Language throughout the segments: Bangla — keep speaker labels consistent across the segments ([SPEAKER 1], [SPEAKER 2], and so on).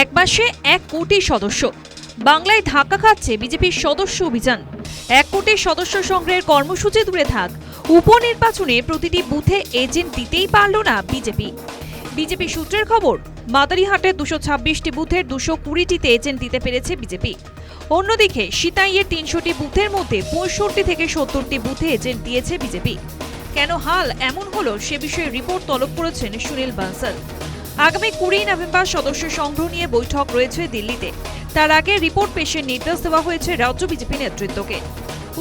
[SPEAKER 1] এক মাসে এক কোটি সদস্য। বাংলায় ধাক্কা খাচ্ছে বিজেপির সদস্য অভিযান। এক কোটি সদস্য সংগ্রহের কর্মসূচি দূরে থাক। উপনির্বাচনে প্রতিটি বুথে এজেন্ট দিতেই পারল না বিজেপি। বিজেপি সূত্রের খবর মাদারিহাটের দুশো ছাব্বিশটি বুথের দুশো কুড়িটিতে এজেন্ট দিতে পেরেছে বিজেপি। অন্যদিকে সিতাইয়ের তিনশোটি বুথের মধ্যে পঁয়ষট্টি থেকে সত্তরটি বুথে এজেন্ট দিয়েছে বিজেপি। কেন হাল এমন হলো সে বিষয়ে রিপোর্ট তলব করেছেন সুনীল বানসাল। আগামী কুড়ি নভেম্বর সদস্য সংগ্রহ নিয়ে বৈঠক রয়েছে দিল্লিতে। তার আগে রিপোর্ট পেশের নির্দেশ দেওয়া হয়েছে রাজ্য বিজেপি নেতৃত্বকে।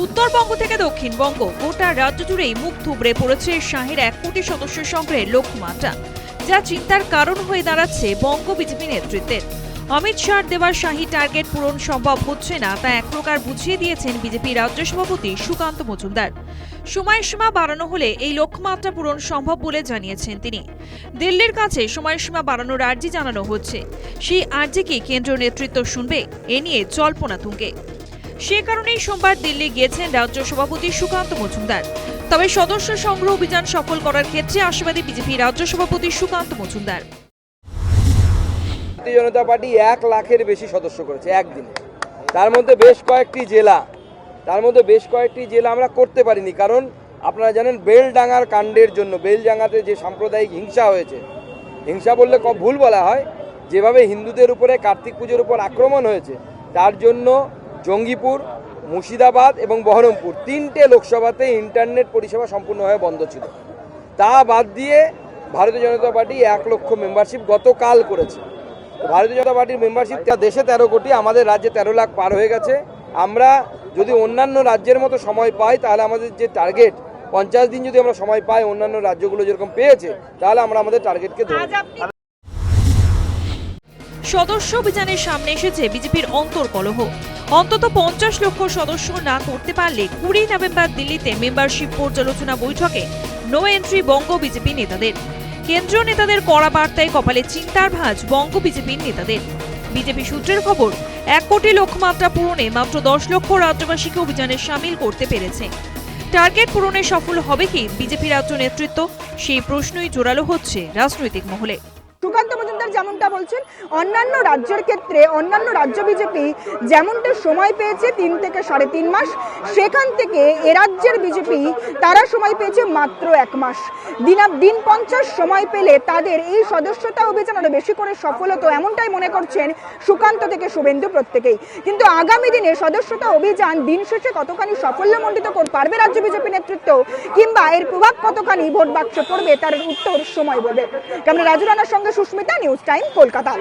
[SPEAKER 1] উত্তরবঙ্গ থেকে দক্ষিণবঙ্গ, গোটা রাজ্য জুড়েই মুখ থুবড়ে পড়েছে শাহের এক কোটি সদস্য সংগ্রহের লক্ষ্যমাত্রা যা চিন্তার কারণ হয়ে দাঁড়াচ্ছে বঙ্গ বিজেপি নেতৃত্বের। অমিত শাহর দেওয়ার শাহী টার্গেট পূরণ সম্ভব হচ্ছে না তা এক প্রকার বুঝিয়ে দিয়েছেন বিজেপি রাজ্য সভাপতি সুকান্ত মজুমদার। সময়সীমা বাড়ানো হলে এই লক্ষ্যমাত্রা পূরণ সম্ভব বলে জানিয়েছেন তিনি। দিল্লির কাছে সময়সীমা বাড়ানোর আর্জি জানানো হচ্ছে। সেই আর্জি কি কেন্দ্রীয় নেতৃত্ব শুনবে এ নিয়ে জল্পনা তুঙ্গে। সে কারণেই সোমবার দিল্লি গিয়েছেন রাজ্য সভাপতি সুকান্ত মজুমদার। তবে সদস্য সংগ্রহ অভিযান সফল করার ক্ষেত্রে আশাবাদী বিজেপি রাজ্য সভাপতি সুকান্ত মজুমদার।
[SPEAKER 2] ভারতীয় জনতা পার্টি এক লাখের বেশি সদস্য করেছে একদিনে। তার মধ্যে বেশ কয়েকটি জেলা, তার মধ্যে বেশ কয়েকটি জেলা আমরা করতে পারিনি, কারণ আপনারা জানেন বেলডাঙ্গার কাণ্ডের জন্য, বেলডাঙ্গাতে যে সাম্প্রদায়িক হিংসা হয়েছে, হিংসা বললে ক- ভুল বলা হয়, যেভাবে হিন্দুদের উপরে কার্তিক পুজোর উপর আক্রমণ হয়েছে, তার জন্য জঙ্গিপুর, মুর্শিদাবাদ এবং বহরমপুর তিনটে লোকসভাতে ইন্টারনেট পরিষেবা সম্পূর্ণভাবে বন্ধ ছিল। তা বাদ দিয়ে ভারতীয় জনতা পার্টি এক লক্ষ মেম্বারশিপ গতকাল করেছে। ভারতীয় জনতা পার্টির মেম্বারশিপ দেশে তেরো কোটি, আমাদের রাজ্যে তেরো লাখ পার হয়ে গেছে। আমরা যদি অন্যান্য রাজ্যের মতো সময় পাই, তাহলে আমাদের যে টার্গেট পঞ্চাশ দিন যদি আমরা সময় পাই অন্যান্য রাজ্যগুলো যেরকম পেয়েছে, তাহলে আমরা আমাদের টার্গেটকে ধরে
[SPEAKER 1] সদস্য অভিযানের সামনে এসেছে বিজেপির অন্তর্কলহ অন্তত পঞ্চাশ লক্ষ সদস্য না করতে পারলে কুড়ি নভেম্বর দিল্লিতে মেম্বারশিপ পর্যালোচনা বৈঠকে নো এন্ট্রি বঙ্গ বিজেপি নেতাদের। কেন্দ্রীয় নেতাদের কড়া বার্তায় কপালে চিন্তার ভাঁজ বঙ্গ বিজেপির নেতাদের। বিজেপি সূত্রের খবর, এক কোটি লক্ষ্যমাত্রা পূরণে মাত্র দশ লক্ষ রাজ্যবাসীকে অভিযানে সামিল করতে পেরেছে। টার্গেট পূরণে সফল হবে কি বিজেপি রাজ্য নেতৃত্ব? সেই প্রশ্নই জোরালো হচ্ছে রাজনৈতিক মহলে।
[SPEAKER 3] যেমনটা বলছেন, অন্যান্য রাজ্যের ক্ষেত্রে, অন্যান্য রাজ্য বিজেপি যেমনটা সময় পেয়েছে তিন থেকে সাড়ে তিন মাস, সেখান থেকে এ রাজ্যের বিজেপি তারা সময় পেয়েছে মাত্র এক মাস। দিনা দিন পঞ্চাশ সময় পেলে তাদের এই সদস্যতা অভিযান আরও বেশি করে সফল হতো এমনটাই মনে করছেন সুকান্ত থেকে শুভেন্দু প্রত্যেকেই। কিন্তু আগামী দিনে সদস্যতা অভিযান দিন শেষে কতখানি সাফল্যমণ্ডিত পারবে রাজ্য বিজেপি নেতৃত্ব, কিংবা এর প্রভাব কতখানি ভোট বাক্সে পড়বে তার উত্তর সময় বলবে। ক্যামেরা রাজু রানার সঙ্গে সুস্মিতা নিউজ টাইম কলকাতা